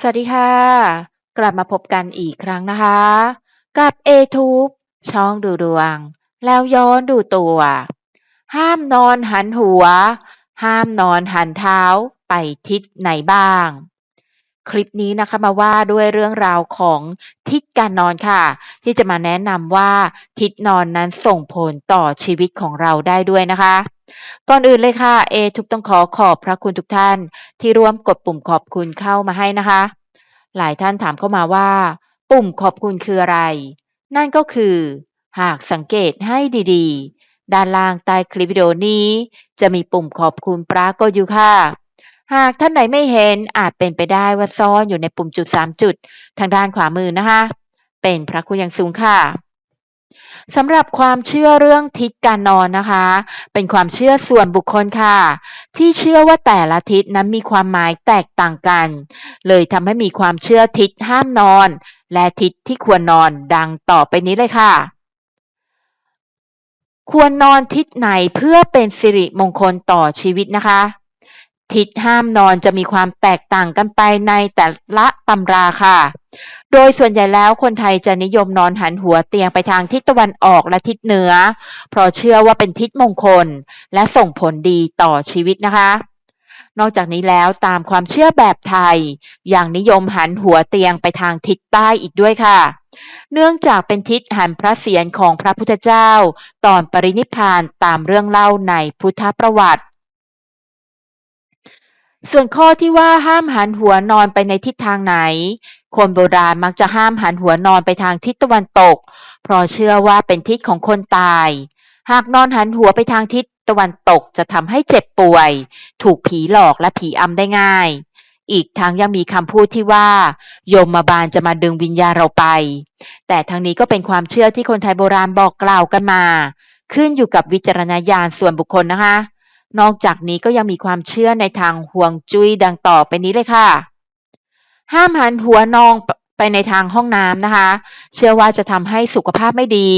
สวัสดีค่ะ กลับมาพบกันอีกครั้งนะคะ กับเอทูบช่องดูดวง แล้วย้อนดูตัว ห้ามนอนหันหัว ห้ามนอนหันเท้าไปทิศไหนบ้าง คลิปนี้นะคะมาว่าด้วยเรื่องราวของทิศการนอนค่ะ ที่จะมาแนะนำว่าทิศนอนนั้นส่งผลต่อชีวิตของเราได้ด้วยนะคะ ก่อนอื่นเลยค่ะ เอทุบต้องขอขอบพระคุณทุกท่าน ที่ร่วมกดปุ่มขอบคุณเข้ามาให้นะคะ หลายท่านถามเข้ามาว่า ปุ่มขอบคุณคืออะไร นั่นก็คือ หากสังเกตให้ดีๆ ด้านล่างใต้คลิปวิดีโอนี้ จะมีปุ่มขอบคุณปรากฏอยู่ค่ะ หากท่านไหนไม่เห็นอาจเป็นไปได้ว่าซ่อนอยู่ในปุ่มจุด 3 จุด ทางด้านขวามือนะคะ เป็นพระคุณอย่างสูงค่ะ สำหรับความเชื่อเรื่องทิศการนอนนะคะ เป็นความเชื่อส่วนบุคคลค่ะ ที่เชื่อว่าแต่ละทิศนั้นมีความหมายแตกต่างกัน เลยทำให้มีความเชื่อทิศห้ามนอน และทิศที่ควรนอนดังต่อไปนี้เลยค่ะ ควรนอนทิศไหนเพื่อเป็นสิริมงคลต่อชีวิตนะคะ ทิศห้ามนอนจะมีความแตกต่างกันไปในแต่ละตำราค่ะ โดยส่วนใหญ่แล้วคนไทยจะนิยมนอนหันหัวเตียงไปทางทิศตะวันออกและทิศเหนือ เพราะเชื่อว่าเป็นทิศมงคล และส่งผลดีต่อชีวิตนะคะ นอกจากนี้แล้วตามความเชื่อแบบไทยยังนิยมหันหัวเตียงไปทางทิศใต้อีกด้วยค่ะ เนื่องจากเป็นทิศหันพระเศียรของพระพุทธเจ้า ตอนปรินิพพานตามเรื่องเล่าในพุทธประวัติ ส่วนข้อที่ว่าห้ามหันหัวนอนไปในทิศทางไหน คนโบราณมักจะห้ามหันหัวนอนไปทางทิศตะวันตก เพราะเชื่อว่าเป็นทิศของคนตาย หากนอนหันหัวไปทางทิศตะวันตกจะทำให้เจ็บป่วย ถูกผีหลอกและผีอำได้ง่าย อีกทั้งยังมีคำพูดที่ว่า โยมมาบาลจะมาดึงวิญญาเราไป แต่ทั้งนี้ก็เป็นความเชื่อที่คนไทยโบราณบอกกล่าวกันมา ขึ้นอยู่กับวิจารณญาณส่วนบุคคลนะคะ นอกจากนี้ก็ยังมีความเชื่อในทางห่วงจุ้ยดังต่อไปนี้เลยค่ะ ห้ามหันหัวนองไปในทางห้องน้ำนะคะ เชื่อว่าจะทำให้สุขภาพไม่ดี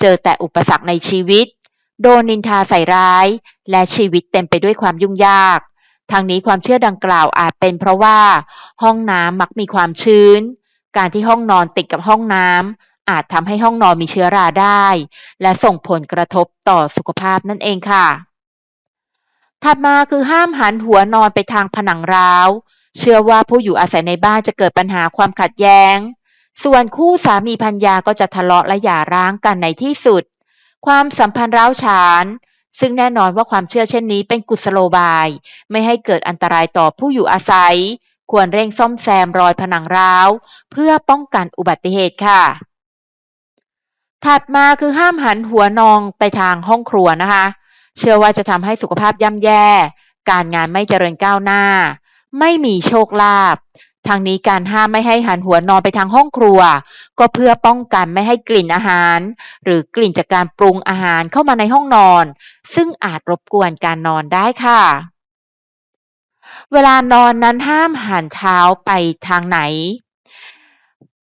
เจอแต่อุปสรรคในชีวิต โดนนินทาใส่ร้าย และชีวิตเต็มไปด้วยความยุ่งยากทางนี้ความเชื่อดังกล่าวอาจเป็นเพราะว่า ห้องน้ำมักมีความชื้น การที่ห้องนอนติดกับห้องน้ำอาจทำให้ห้องนอนมีเชื้อราได้ และส่งผลกระทบต่อสุขภาพนั่นเองค่ะ ถัดมาคือห้ามหันหัวนอนไปทางผนังร้าว เชื่อว่าผู้อยู่อาศัยในบ้านจะเกิดปัญหาความขัดแย้ง ส่วนคู่สามีพัญญาก็จะทะเลาะและหย่าร้างกันในที่สุด ความสัมพันธ์ร้าวฉาน ซึ่งแน่นอนว่าความเชื่อเช่นนี้เป็นกุศโลบาย ไม่ให้เกิดอันตรายต่อผู้อยู่อาศัย ควรเร่งซ่อมแซมรอยผนังร้าว เพื่อป้องกันอุบัติเหตุค่ะ ถัดมาคือห้ามหันหัวนองไปทางห้องครัวนะคะ เชื่อว่าจะทำให้สุขภาพย่ำแย่ การงานไม่เจริญก้าวหน้า ไม่มีโชคลาภทางนี้การห้ามไม่ให้หันหัวนอนไปทางห้องครัว ก็เพื่อป้องกันไม่ให้กลิ่นอาหาร หรือกลิ่นจากการปรุงอาหารเข้ามาในห้องนอน ซึ่งอาจรบกวนการนอนได้ค่ะ เวลานอนนั้นห้ามหันเท้าไปทางไหน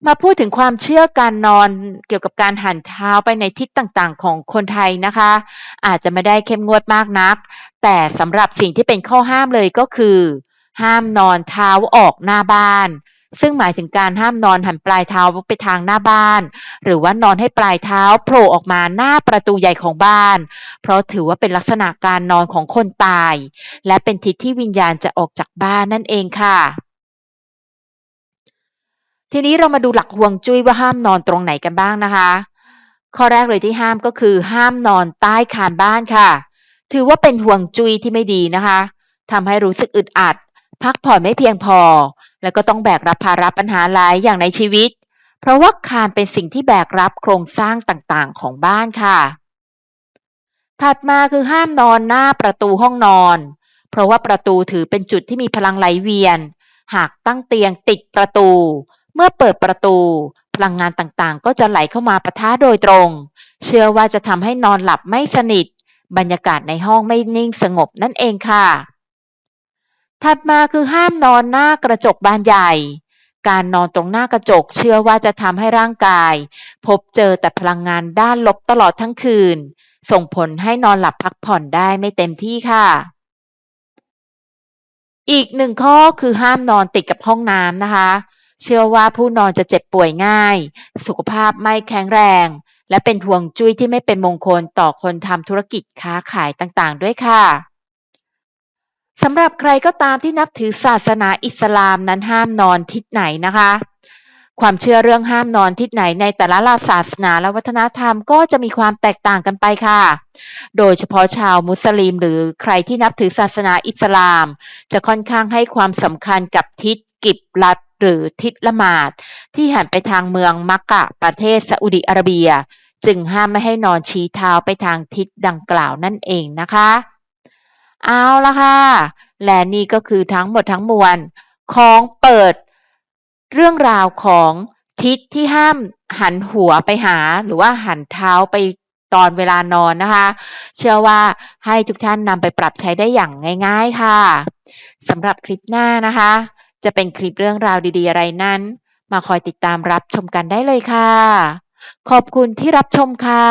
มาพูดถึงความเชื่อการนอนเกี่ยวกับการหันเท้าไปในทิศต่างๆ ของคนไทยนะคะ อาจจะไม่ได้เข้มงวดมากนัก แต่สำหรับสิ่งที่เป็นข้อห้ามเลยก็คือ ห้ามนอนเท้าออกหน้าบ้าน ซึ่งหมายถึงการห้ามนอนหันปลายเท้าไปทางหน้าบ้าน หรือว่านอนให้ปลายเท้าโผล่ออกมาหน้าประตูใหญ่ของบ้าน เพราะถือว่าเป็นลักษณะการนอนของคนตาย และเป็นทิศที่วิญญาณจะออกจากบ้านนั่นเองค่ะ ทีนี้เรามาดูหลักฮวงจุ้ยว่าห้ามนอนตรงไหนกันบ้างนะคะ ข้อแรกเลยที่ห้ามก็คือห้ามนอนใต้คานบ้านค่ะ ถือว่าเป็นห่วงจุ้ยที่ไม่ดีนะคะทำให้รู้สึกอึดอัด พักผ่อนไม่เพียงพอ แล้วก็ต้องแบกรับภาระปัญหาหลายอย่างในชีวิต เพราะว่าคานเป็นสิ่งที่แบกรับโครงสร้างต่างๆของบ้านค่ะ ถัดมาคือห้ามนอนหน้าประตูห้องนอน เพราะว่าประตูถือเป็นจุดที่มีพลังไหลเวียน หากตั้งเตียงติดประตู เมื่อเปิดประตู พลังงานต่างๆ ก็จะไหลเข้ามาปะทะโดยตรง เชื่อว่าจะทำให้นอนหลับไม่สนิท บรรยากาศในห้องไม่นิ่งสงบนั่นเองค่ะ ถัดมาคือห้ามนอนหน้ากระจกบานใหญ่ การนอนตรงหน้ากระจกเชื่อว่าจะทำให้ร่างกาย พบเจอแต่พลังงานด้านลบตลอดทั้งคืน ส่งผลให้นอนหลับพักผ่อนได้ไม่เต็มที่ค่ะอีกหนึ่งข้อคือห้ามนอนติดกับห้องน้ำนะคะ เชื่อว่าผู้นอนจะเจ็บป่วยง่าย สุขภาพไม่แข็งแรง และเป็นห่วงจุ้ยที่ไม่เป็นมงคลต่อคนทำธุรกิจค้าขายต่างๆ ด้วยค่ะสำหรับใครก็ตามที่นับถือศาสนาอิสลามนั้นห้ามนอนทิศไหนนะคะ ความเชื่อเรื่องห้ามนอนทิศไหนในแต่ละศาสนาและวัฒนธรรมก็จะมีความแตกต่างกันไปค่ะ โดยเฉพาะชาวมุสลิมหรือใครที่นับถือศาสนาอิสลาม จะค่อนข้างให้ความสำคัญกับทิศกิบลัด หรือทิศละหมาด ที่หันไปทางเมืองมักกะประเทศซาอุดิอาระเบีย จึงห้ามไม่ให้นอนชี้เท้าไปทางทิศดังกล่าวนั่นเองนะคะ เอาละค่ะ และนี่ก็คือทั้งหมดทั้งมวลของเปิดเรื่องราวของทิศที่ห้ามหันหัวไปหาหรือว่าหันเท้าไปตอนเวลานอนนะคะ เชื่อว่าให้ทุกท่านนำไปปรับใช้ได้อย่างง่าย ๆค่ะสำหรับคลิปหน้านะคะ จะเป็นคลิปเรื่องราวดีๆ อะไรนั้น มาคอยติดตามรับชมกันได้เลยค่ะ ขอบคุณที่รับชมค่ะ